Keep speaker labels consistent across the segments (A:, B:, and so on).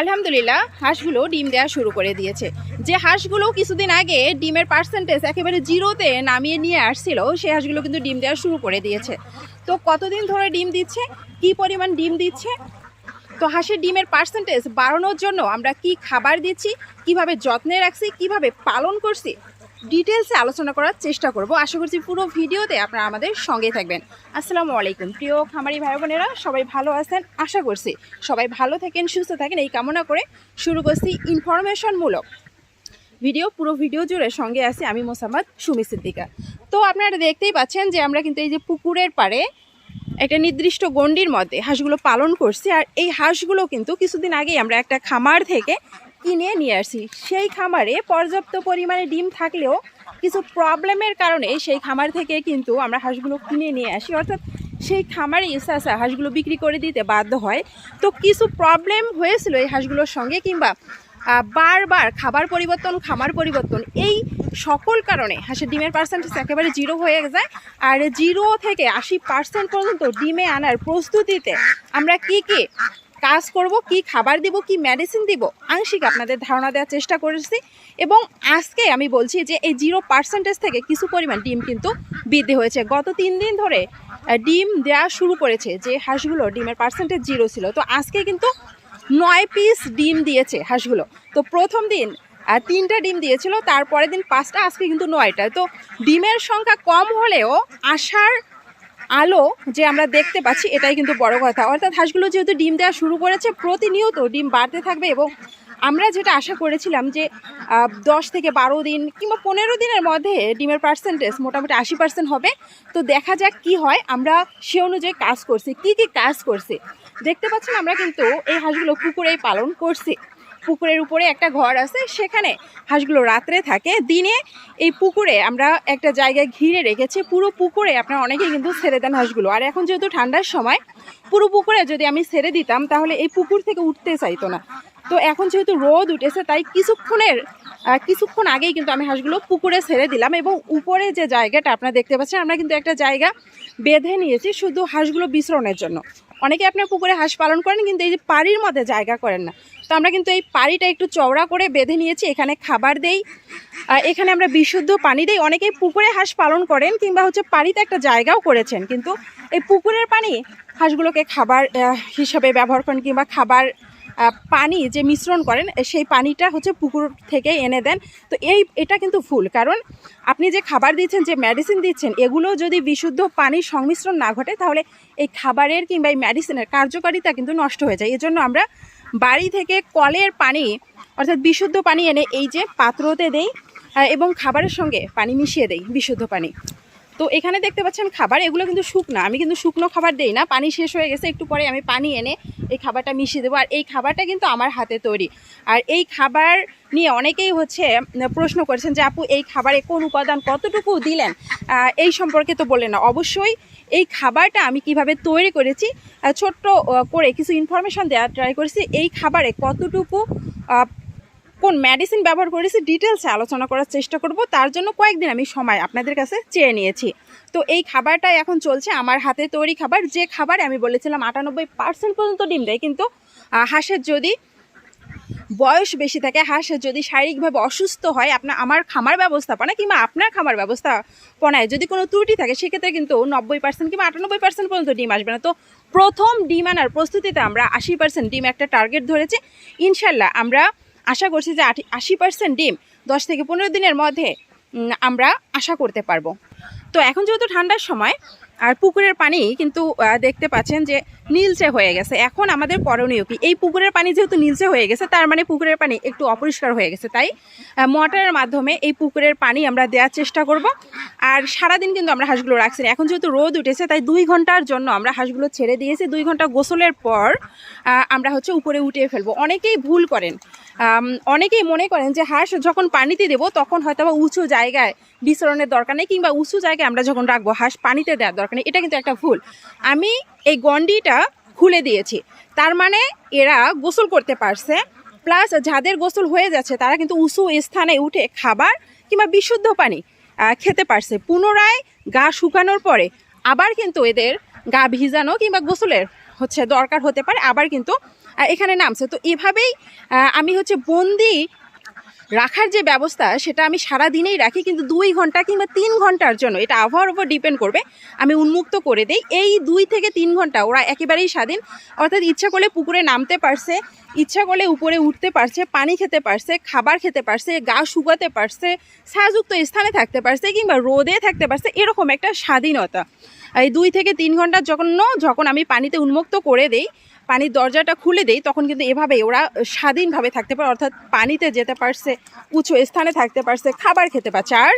A: আলহামদুলিল্লাহ, হাঁসগুলো ডিম দেওয়া শুরু করে দিয়েছে। যে হাঁসগুলো কিছুদিন আগে ডিমের পার্সেন্টেজ একেবারে জিরোতে নামিয়ে নিয়ে আসছিল সেই হাঁসগুলো কিন্তু ডিম দেওয়া শুরু করে দিয়েছে। তো কতদিন ধরে ডিম দিচ্ছে? কি পরিমাণ ডিম দিচ্ছে? তো হাঁসের ডিমের পার্সেন্টেজ বাড়ানোর জন্য আমরা কি খাবার দিচ্ছি? কীভাবে যত্নে রাখছি? কীভাবে পালন করছি? ডিটেলসে আলোচনা করার চেষ্টা করব। আশা করছি পুরো ভিডিওতে আপনারা আমাদের সঙ্গে থাকবেন। আসসালামু আলাইকুম। প্রিয় খামারি ভাই বোনেরা, সবাই ভালো আছেন? আশা করছি সবাই ভালো থাকেন, সুস্থ থাকেন। এই কামনা করে শুরু করছি ইনফরমেশনমূলক ভিডিও, পুরো ভিডিও জুড়ে সঙ্গে আছি আমি মোসাম্মদ সুমি সিদ্দিকা। তো আপনারা দেখতেই পাচ্ছেন যে আমরা কিন্তু এই যে পুকুরের পাড়ে একটা নির্দিষ্ট গণ্ডির মধ্যে হাঁসগুলো পালন করছি। আর এই হাঁসগুলো কিন্তু কিছুদিন আগেই আমরা একটা খামার থেকে কিনে নিয়ে আসি। সেই খামারে পর্যাপ্ত পরিমাণে ডিম থাকলেও কিছু প্রবলেমের কারণে সেই খামার থেকে কিন্তু আমরা হাঁসগুলো কিনে নিয়ে আসি। অর্থাৎ সেই খামারে ইসা হাঁসগুলো বিক্রি করে দিতে বাধ্য হয়। তো কিছু প্রবলেম হয়েছিল এই হাঁসগুলোর সঙ্গে কিংবা বারবার খাবার পরিবর্তন, খামার পরিবর্তন এই সকল কারণে হাঁসের ডিমের পার্সেন্টেজ একেবারে জিরো হয়ে যায় আর জিরো থেকে আশি পার্সেন্ট পর্যন্ত ডিমে আনার প্রস্তুতিতে আমরা কি কি কাজ করব, কি খাবার দিব, কি মেডিসিন দিব, আংশিক আপনাদের ধারণা দেওয়ার চেষ্টা করেছি। এবং আজকে আমি বলছি যে এই জিরো পার্সেন্টেজ থেকে কিছু পরিমাণ ডিম কিন্তু বৃদ্ধি হয়েছে। গত তিন দিন ধরে ডিম দেওয়া শুরু করেছে যে হাঁসগুলো, ডিমের পার্সেন্টেজ জিরো ছিল। তো আজকে কিন্তু নয় পিস ডিম দিয়েছে হাঁসগুলো। তো প্রথম দিন তিনটা ডিম দিয়েছিল, তারপরের দিন পাঁচটা, আজকে কিন্তু নয়টা। তো ডিমের সংখ্যা কম হলেও আসার আলো যে আমরা দেখতে পাচ্ছি, এটাই কিন্তু বড় কথা। অর্থাৎ হাঁসগুলো যেহেতু ডিম দেওয়া শুরু করেছে, প্রতিনিয়ত ডিম বাড়তে থাকবে এবং আমরা যেটা আশা করেছিলাম যে দশ থেকে বারো দিন কিংবা পনেরো দিনের মধ্যে ডিমের পার্সেন্টেজ মোটামুটি আশি পার্সেন্ট হবে। তো দেখা যাক কি হয়, আমরা সে অনুযায়ী কাজ করছি। কি কি কাজ করছি? দেখতে পাচ্ছেন আমরা কিন্তু এই হাঁসগুলো পুকুরেই পালন করছি। পুকুরের উপরে একটা ঘর আছে, সেখানে হাঁসগুলো রাত্রে থাকে। দিনে এই পুকুরে আমরা একটা জায়গায় ঘিরে রেখেছি, পুরো পুকুরে আপনারা অনেকেই কিন্তু ছেড়ে দেন হাঁসগুলো। আর এখন যেহেতু ঠান্ডার সময় পুরো পুকুরে যদি আমি ছেড়ে দিতাম, তাহলে এই পুকুর থেকে উঠতে চাইতো না। তো এখন যেহেতু রোদ উঠেছে, তাই কিছুক্ষণের কিছুক্ষণ আগেই কিন্তু আমি হাঁসগুলো পুকুরে ছেড়ে দিলাম এবং উপরে যে জায়গাটা আপনারা দেখতে পাচ্ছেন, আমরা কিন্তু একটা জায়গা বেঁধে নিয়েছি শুধু হাঁসগুলো বিশ্রণের জন্য। অনেকে আপনার পুকুরে হাঁস পালন করেন, কিন্তু এই যে পাড়ির মধ্যে জায়গা করেন না। তো আমরা কিন্তু এই পাড়িটা একটু চওড়া করে বেঁধে নিয়েছি, এখানে খাবার দেই এখানে আমরা বিশুদ্ধ পানি দেই। অনেকেই পুকুরে হাঁস পালন করেন কিংবা হচ্ছে পাড়িতে একটা জায়গাও করেছেন, কিন্তু এই পুকুরের পানি হাঁসগুলোকে খাবার হিসাবে ব্যবহার করেন কিংবা খাবার পানি যে মিশ্রণ করেন সেই পানিটা হচ্ছে পুকুর থেকে এনে দেন। তো এই, এটা কিন্তু ভুল, কারণ আপনি যে খাবার দিচ্ছেন, যে মেডিসিন দিচ্ছেন, এগুলো যদি বিশুদ্ধ পানির সংমিশ্রণ না ঘটে, তাহলে এই খাবারের কিংবা এই মেডিসিনের কার্যকারিতা কিন্তু নষ্ট হয়ে যায়। এজন্য আমরা বাড়ি থেকে কলের পানি, অর্থাৎ বিশুদ্ধ পানি এনে এই যে পাত্রতে দেই এবং খাবারের সঙ্গে পানি মিশিয়ে দেই বিশুদ্ধ পানি। তো এখানে দেখতে পাচ্ছেন খাবার, এগুলো কিন্তু শুকনো। আমি কিন্তু শুকনো খাবার দেই না, পানি শেষ হয়ে গেছে, একটু পরে আমি পানি এনে এই খাবারটা মিশিয়ে দেবো। আর এই খাবারটা কিন্তু আমার হাতে তৈরি। আর এই খাবার নিয়ে অনেকেই হচ্ছে প্রশ্ন করেছেন যে, আপু, এই খাবারে কোন উপাদান কতটুকু দিলেন? এই সম্পর্কে তো বললেন না। অবশ্যই এই খাবারটা আমি কীভাবে তৈরি করেছি ছোট্ট করে কিছু ইনফরমেশন দেওয়ার ট্রাই করেছি। এই খাবারে কতটুকু কোন মেডিসিন ব্যবহার করেছি ডিটেলসে আলোচনা করার চেষ্টা করব। তার জন্য কয়েকদিন আমি সময় আপনাদের কাছে চেয়ে নিয়েছি। তো এই খাবারটাই এখন চলছে আমার হাতে তৈরি খাবার। যে খাবারে আমি বলেছিলাম আটানব্বই পার্সেন্ট পর্যন্ত ডিম দেয়, কিন্তু হাঁসের যদি বয়স বেশি থাকে হাঁস যদি শারীরিকভাবে অসুস্থ হয় আপনার আমার খামার ব্যবস্থাপনা কিংবা আপনার খামার ব্যবস্থাপনায় যদি কোনো ত্রুটি থাকে, সেক্ষেত্রে কিন্তু নব্বই পার্সেন্ট কিংবা আটানব্বই পার্সেন্ট পর্যন্ত ডিম আসবে না। তো প্রথম ডিম আনার প্রস্তুতিতে আমরা আশি পার্সেন্ট ডিম একটা টার্গেট ধরেছি। ইনশাল্লাহ আমরা আশা করছি যে আশি পার্সেন্ট ডিম দশ থেকে পনেরো দিনের মধ্যে আমরা আশা করতে পারব। তো এখন যেহেতু ঠান্ডার সময়, আর পুকুরের পানি কিন্তু দেখতে পাচ্ছেন যে নীলচে হয়ে গেছে। এখন আমাদের করণীয় কি? এই পুকুরের পানি যেহেতু নীলচে হয়ে গেছে, তার মানে পুকুরের পানি একটু অপরিষ্কার হয়ে গেছে। তাই মোটরের মাধ্যমে এই পুকুরের পানি আমরা দেওয়ার চেষ্টা করব। আর সারাদিন কিন্তু আমরা হাঁসগুলো রাখছি এখন যেহেতু রোদ উঠেছে, তাই দুই ঘণ্টার জন্য আমরা হাঁসগুলো ছেড়ে দিয়েছি। দুই ঘণ্টা গোসলের পর আমরা হচ্ছে উপরে উঠিয়ে ফেলব। অনেকেই ভুল করেন। অনেকেই মনে করেন যে হাঁস যখন পানিতে দেবো, তখন হয়তো বা উঁচু জায়গায় বিচরণের দরকার নেই কিংবা উঁচু জায়গায় আমরা যখন রাখব, হাঁস পানিতে দেওয়ার দরকার নেই। এটা কিন্তু একটা ভুল। আমি এই গন্ডিটা খুলে দিয়েছি। তার মানে এরা গোসল করতে পারছে, প্লাস যাদের গোসল হয়ে যাচ্ছে, তারা কিন্তু উঁচু স্থানে উঠে খাবার কিংবা বিশুদ্ধ পানি খেতে পারছে। পুনরায় গা শুকানোর পরে আবার কিন্তু এদের গা ভিজানো কিংবা গোসলের হচ্ছে দরকার হতে পারে। আবার কিন্তু এখানে নামছে। তো এভাবেই আমি হচ্ছে বন্দি রাখার যে ব্যবস্থা, সেটা আমি সারা দিনেই রাখি, কিন্তু দুই ঘণ্টা কিংবা তিন ঘণ্টার জন্য, এটা আবহাওয়ার উপর ডিপেন্ড করবে, আমি উন্মুক্ত করে দেই। এই দুই থেকে তিন ঘণ্টা, ওরা একেবারেই স্বাধীন। অর্থাৎ ইচ্ছা করলে পুকুরে নামতে পারছে, ইচ্ছা করলে উপরে উঠতে পারছে, পানি খেতে পারছে, খাবার খেতে পারছে, গা শুকাতে পারছে, ছায়াযুক্ত স্থানে থাকতে পারছে, কিংবা রোদে থাকতে পারছে, এরকম একটা স্বাধীনতা। এই দুই থেকে তিন ঘণ্টার যখন যখন আমি পানিতে উন্মুক্ত করে দেই, পানির দরজাটা খুলে দেই, তখন কিন্তু এভাবে ওরা স্বাধীনভাবে থাকতে পারে, অর্থাৎ পানিতে যেতে পারছে, উঁচু স্থানে থাকতে পারছে, খাবার খেতে পারছে। আর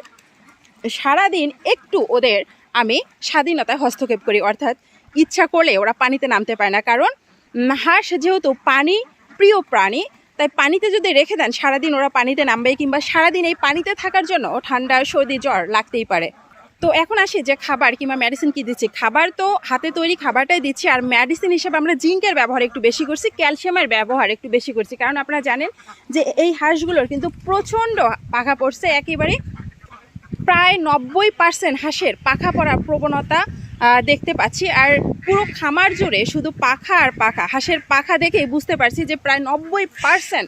A: সারাদিন একটু ওদের আমি স্বাধীনতায় হস্তক্ষেপ করি, অর্থাৎ ইচ্ছা করলে ওরা পানিতে নামতে পারে না। কারণ হাঁস যেহেতু পানি, প্রিয় প্রাণী, তাই পানিতে যদি রেখে দেন, সারাদিন ওরা পানিতে নামবে কিংবা সারাদিন এই পানিতে থাকার জন্য ঠান্ডা, সর্দি, জ্বর লাগতেই পারে। তো এখন আসি যে খাবার কিংবা মেডিসিন কি দিচ্ছি। খাবার তো হাতে তৈরি খাবারটাই দিচ্ছি আর মেডিসিন হিসেবে আমরা জিঙ্কের ব্যবহার একটু বেশি করছি ক্যালসিয়ামের ব্যবহার একটু বেশি করছি। কারণ আপনারা জানেন যে এই হাঁসগুলোর কিন্তু প্রচণ্ড পাখা পড়ছে, একেবারে প্রায় নব্বই পার্সেন্ট হাঁসের পাখা পড়ার প্রবণতা দেখতে পাচ্ছি। আর পুরো খামার জুড়ে শুধু পাখা আর পাখা, হাঁসের পাখা দেখেই বুঝতে পারছি যে প্রায় নব্বই পার্সেন্ট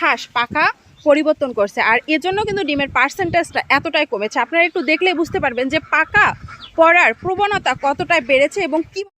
A: হাঁস পাখা পরিবর্তন করছে। আর এজন্য কিন্তু ডিমের পার্সেন্টেজটা এতটাই কমেছে। আপনারা একটু দেখলে বুঝতে পারবেন যে পাকা পড়ার প্রবণতা কতটাই বেড়েছে এবং কি